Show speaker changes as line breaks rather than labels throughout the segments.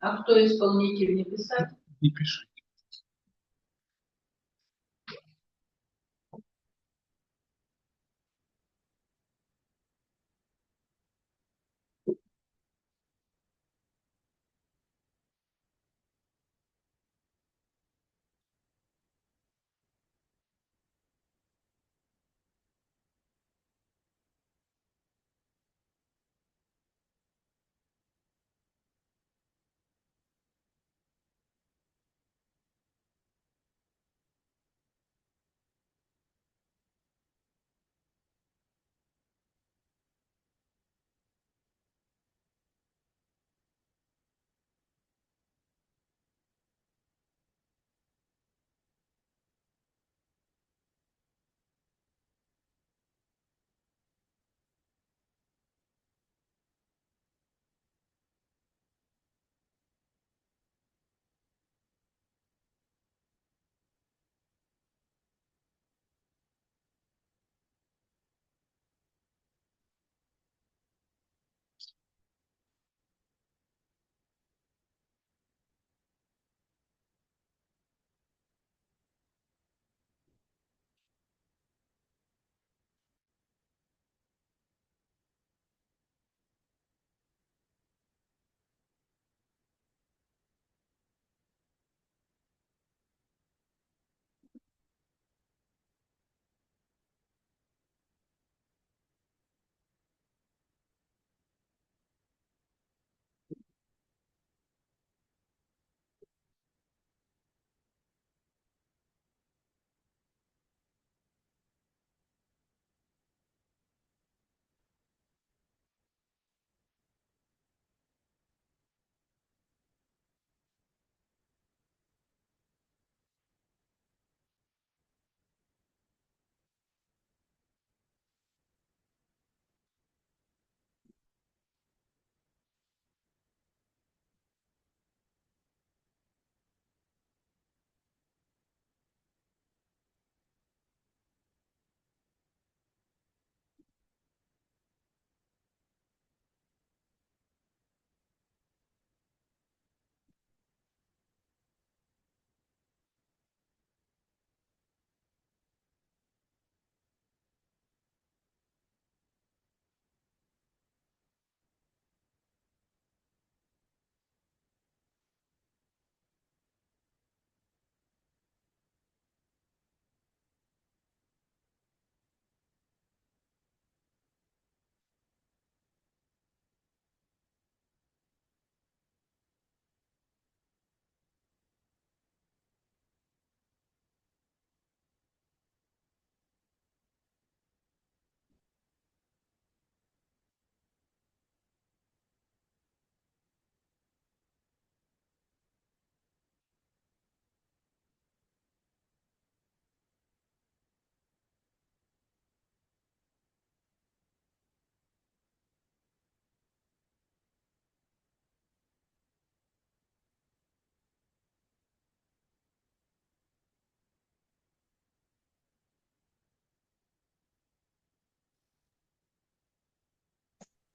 А кто исполнитель не писать?
Не пиши.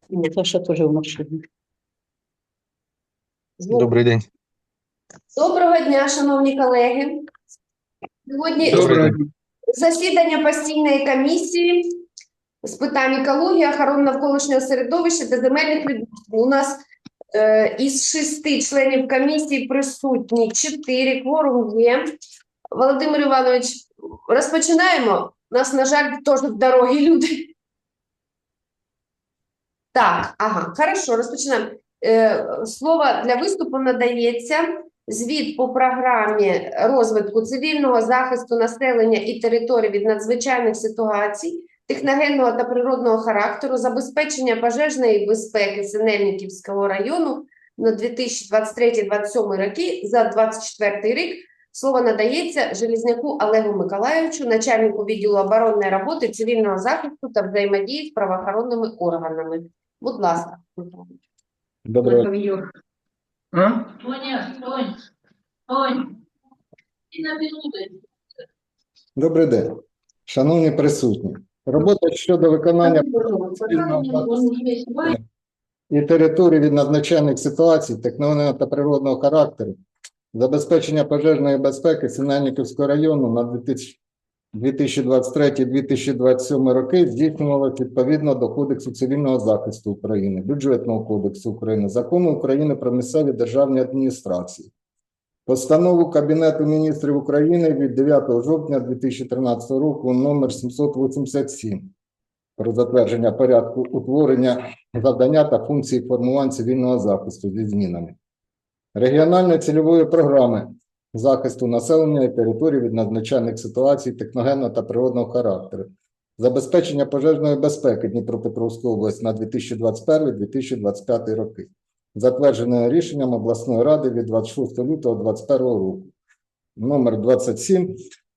Ні, Саша теж в машині.
Звук.
Добрий день.
Доброго дня, шановні колеги. Сьогодні
Доброго
засідання постійної комісії з питань екології, охорони навколишнього середовища та земельних відносин. У нас е, із шести членів комісії присутні чотири, кворум є. Володимир Іванович, розпочинаємо. У нас, на жаль, теж дорогі люди. Так, ага, хорошо, розпочинаємо. Е, Слово для виступу надається звіт по програмі розвитку цивільного захисту населення і територій від надзвичайних ситуацій, техногенного та природного характеру, забезпечення пожежної безпеки Синельниківського району на 2023-2027 роки за 2024 рік. Слово надається Железняку Олегу Миколайовичу, начальнику відділу оборонної роботи, цивільного захисту та взаємодії з правоохоронними органами. Будь ласка.
Доброго
А?
Тоня, Тонь, Тонь. И на минуту.
Добрий день, шановні присутні. Робота щодо виконання і територій від надзвичайних ситуацій, техногенного та природного характеру, забезпечення пожежної безпеки Синельниківського району на 2000 2023-2027 роки здійснювалося відповідно до Кодексу цивільного захисту України, Бюджетного кодексу України, Закону України про місцеві державні адміністрації. Постанову Кабінету міністрів України від 9 жовтня 2013 року номер 787 про затвердження порядку утворення завдання та функцій формувань цивільного захисту зі змінами. Регіональної цільової програми захисту населення і територій від надзвичайних ситуацій техногенного та природного характеру, забезпечення пожежної безпеки Дніпропетровської області на 2021-2025 роки, затверджене рішенням обласної ради від 26 лютого 2021 року, номер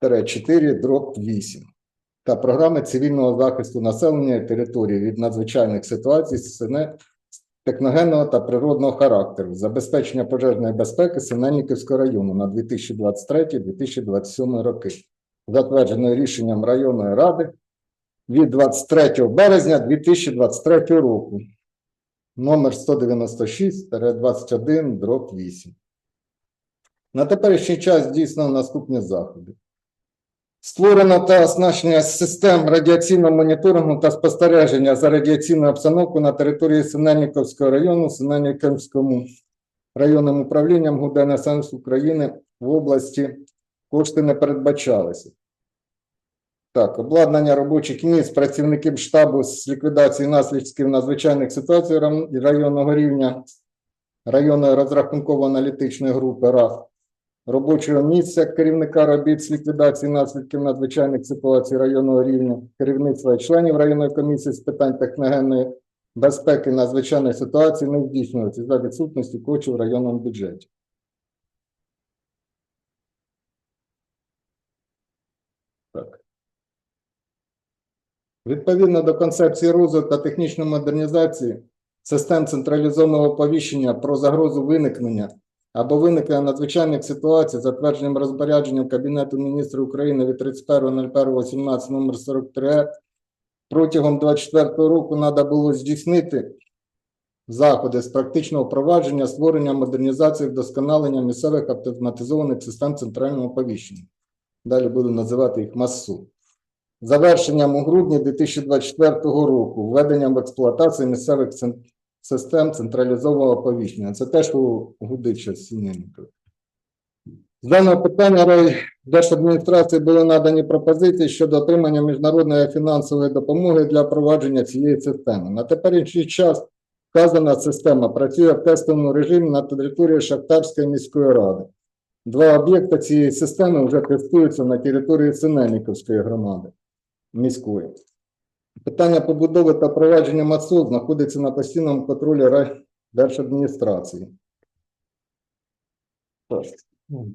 27-4 дроб 8 та програми цивільного захисту населення і території від надзвичайних ситуацій техногенного та природного характеру, забезпечення пожежної безпеки Синельниківського району на 2023-2027 роки, затверджене рішенням районної ради від 23 березня 2023 року, номер 196 21 8 На теперішній час здійснено наступні заходи. Створено та оснащення систем радіаційного моніторингу та спостереження за радіаційною обстановкою на території Синельниковського району, Синельниковському районним управлінням ГУДНСНС України в області кошти не передбачалися. Так, обладнання робочих місць працівників штабу з ліквідації наслідків надзвичайних ситуацій районного рівня, районної розрахунково-аналітичної групи РАФ, робочого місця керівника робіт з ліквідації наслідків надзвичайних ситуацій районного рівня, керівництва і членів районної комісії з питань техногенної безпеки надзвичайних ситуацій не здійснюється за відсутності коштів в районному бюджеті. Так. Відповідно до концепції розвитку та технічної модернізації систем централізованого оповіщення про загрозу виникнення або виникнення надзвичайних ситуацій, затвердженим розпорядженням Кабінету міністрів України від 31.01.18 номер 43 протягом 24 року треба було здійснити заходи з практичного впровадження, створення, модернізації, вдосконалення місцевих автоматизованих систем центрального оповіщення. Далі буду називати їх МАСУ. Завершенням у грудні 2024 року введенням в експлуатацію місцевих систем централізованого оповіщення. Це теж у Гудича Сінєнко. З даного питання Райдержадміністрації були надані пропозиції щодо отримання міжнародної фінансової допомоги для впровадження цієї системи. На теперішній час вказана система працює в тестовому режимі на території Шахтарської міської ради. Два об'єкти цієї системи вже тестуються на території Синельниковської громади міської. Питання побудови та провадження МАЦО знаходиться на постійному контролі Райдержадміністрації. Ну.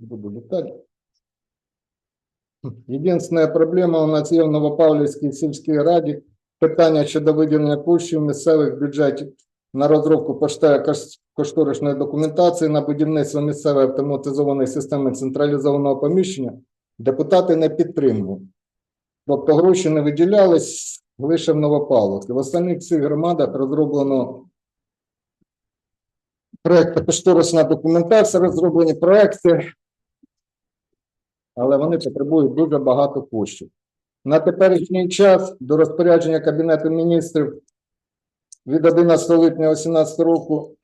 Єдина проблема у нас є в Новопавлівській сільській раді. Питання щодо виділення коштів місцевих бюджетів на розробку поштової кошторисної документації на будівництво місцевої автоматизованої системи централізованого поміщення депутати не підтримували. Тобто гроші не виділялись лише в Новопавловці. В останніх всіх громадах розроблено проєкт кошторисна документація, розроблені проекти, але вони потребують дуже багато коштів. На теперішній час до розпорядження Кабінету міністрів від 11 липня 2018 року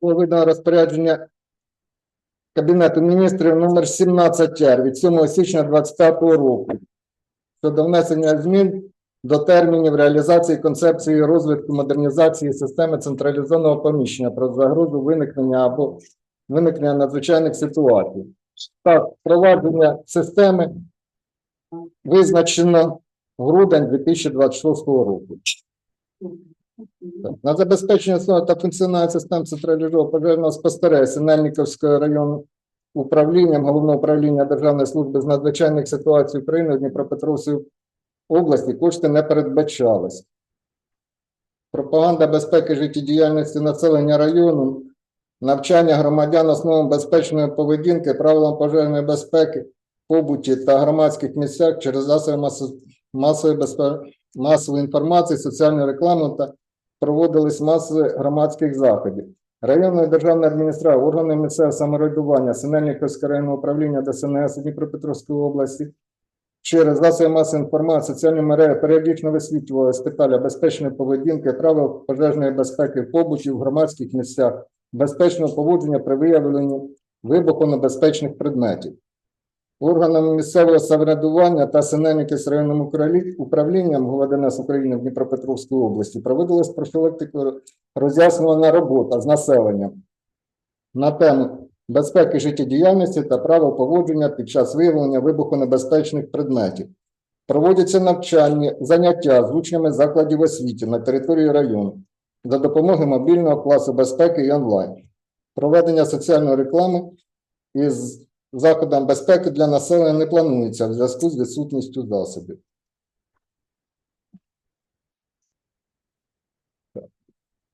видано розпорядження Кабінету міністрів номер 17 р від 7 січня 2025 року щодо внесення змін до термінів реалізації концепції розвитку модернізації системи централізованого поміщення про загрозу виникнення або виникнення надзвичайних ситуацій. Так, впровадження системи визначено грудень 2026 року. На забезпечення та функціонування систем централізованого пожежного спостереження Синельниковського району управлінням Головного управління Державної служби з надзвичайних ситуацій України в Дніпропетровській області кошти не передбачались. Пропаганда безпеки життєдіяльності населення району, навчання громадян основам безпечної поведінки, правилам пожежної безпеки, побуті та громадських місцях через засоби масової безпе- масової інформації, соціальної реклами та проводились маси громадських заходів. Районної державної адміністрації, органи місцевого самоврядування, Синельниківське районне управління ДСНС Дніпропетровської області через засоби масової інформації, соціальні мережі періодично висвітлювали питання безпечної поведінки, правил пожежної безпеки побуті в громадських місцях, безпечного поводження при виявленні вибухонебезпечних предметів. Органами місцевого самоврядування та Синельниківським районним управлі- управлінням ГУВДНС України в Дніпропетровській області проводилась профілактика роз'яснювана робота з населенням на тему безпеки життєдіяльності та правил поводження під час виявлення вибухонебезпечних предметів. Проводяться навчання, заняття з учнями закладів освіти на території району за допомогою мобільного класу безпеки і онлайн. Проведення соціальної реклами із заходом безпеки для населення не планується в зв'язку з відсутністю засобів.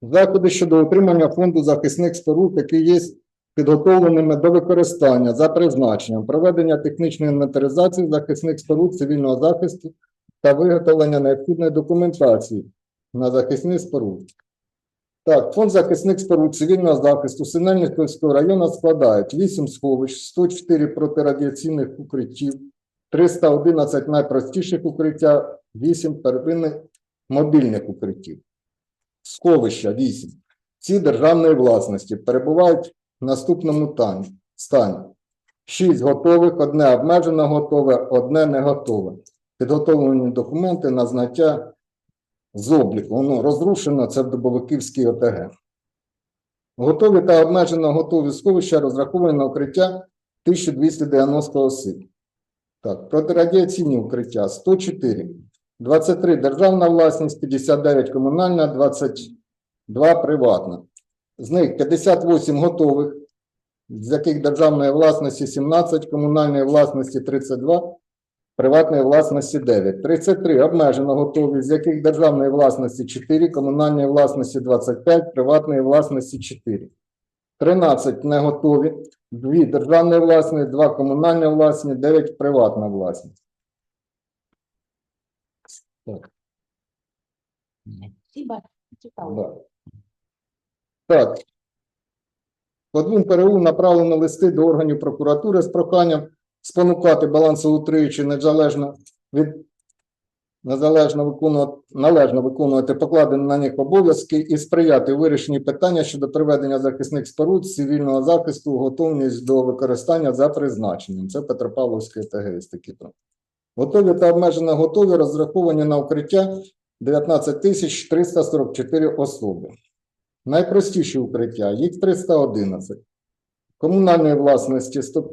Заходи щодо утримання фонду захисних споруд, які є підготовленими до використання за призначенням, проведення технічної інвентаризації захисних споруд цивільного захисту та виготовлення необхідної документації на захисні споруди. Так, фонд захисних споруд цивільного захисту Синельниківського району складають 8 сховищ, 104 протирадіаційних укриттів, 311 найпростіших укриття, 8 первинних мобільних укриттів. Сховища 8. Ці державної власності перебувають в наступному стані. 6 готових, одне обмежено готове, одне не готове. Підготовлені документи на знаття з обліку. Воно розрушено, це в Дубовиківській ОТГ. Готові та обмежено готові сховища розраховані на укриття 1290 осіб. Так, протирадіаційні укриття 104. 23 державна власність, 59 комунальна, 22 приватна. З них 58 готових, з яких державної власності 17, комунальної власності 32, приватної власності 9. 33 обмежено готові, з яких державної власності 4, комунальної власності 25, приватної власності 4. 13 не готові, 2 державної власності, 2 комунальні власні, 9 приватна власність. Так. Да. Так. По двом ПРУ направлено листи до органів прокуратури з проханням спонукати балансоутримуючи незалежно від незалежно виконувати належно виконувати покладені на них обов'язки і сприяти у вирішенні питання щодо приведення захисних споруд з цивільного захисту у готовність до використання за призначенням. Це Петропавловське там. Готові та обмежено готові розраховані на укриття 19 тисяч 344 особи. Найпростіші укриття, їх 311. Комунальної власності 100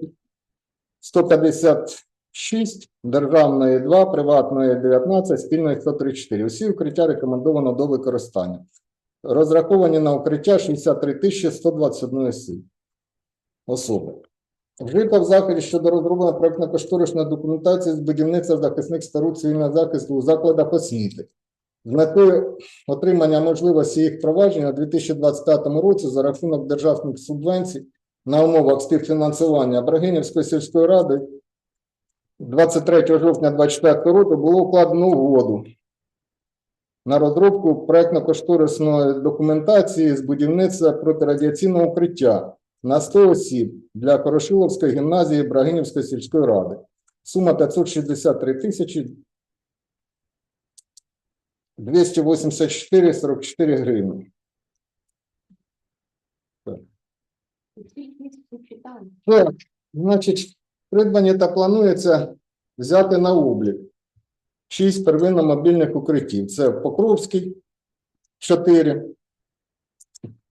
156, державної 2, приватної 19, спільної 134. Усі укриття рекомендовано до використання. Розраховані на укриття 63 121 особи. Вжито в заході щодо розроблення проєктно-кошторисної документації з будівництва захисних споруд цивільного захисту у закладах освіти. З метою отримання можливості їх провадження у 2025 році за рахунок державних субвенцій на умовах співфінансування Брагинівської сільської ради 23 жовтня 2024 року було укладено угоду на розробку проєктно-кошторисної документації з будівництва протирадіаційного укриття на 100 осіб для Корошиловської гімназії Брагинівської сільської ради. Сума 563 тисячі 284,44 гривні. Так, значить, придбання та планується взяти на облік шість первинно-мобільних укриттів. Це Покровський 4,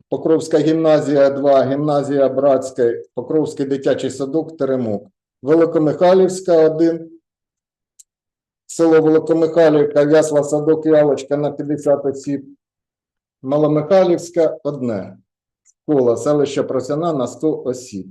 Покровська гімназія 2, гімназія Братська, Покровський дитячий садок, Теремок, Великомихайлівська 1, село Великомихайлівка, В'ясла, Садок, Ялочка на 50 осіб, Маломихайлівська 1 кола селища Просяна на 100 осіб.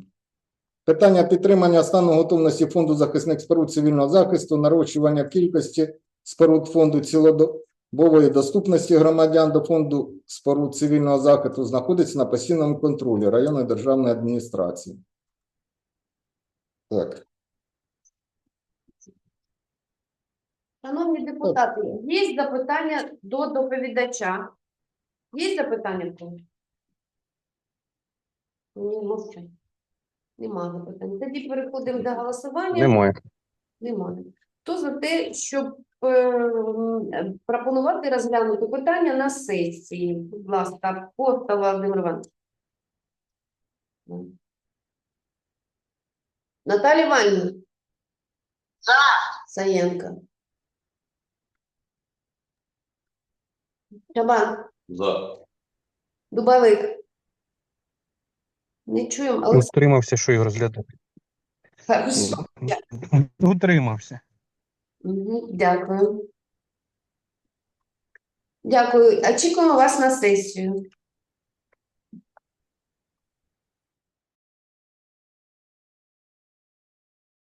Питання підтримання стану готовності фонду захисних споруд цивільного захисту, нарощування кількості споруд фонду цілодобової доступності громадян до фонду споруд цивільного захисту знаходиться на постійному контролі районної державної адміністрації. Так.
Шановні депутати, є запитання до доповідача? Є запитання? Ні, мовчать. Нема запитань. Тоді переходимо до голосування.
Немає.
Немає. Хто за те, щоб е, пропонувати розглянути питання на сесії? Будь ласка, Коста Володимир Іванович. Наталія Іванівна. За. Саєнко. Чабан.
За.
Дубовик. Не чуємо, але
Утримався, що його розглядати.
хорошо.
Утримався.
Мгм, Дякую. Дякую. Очікуємо вас на сесію.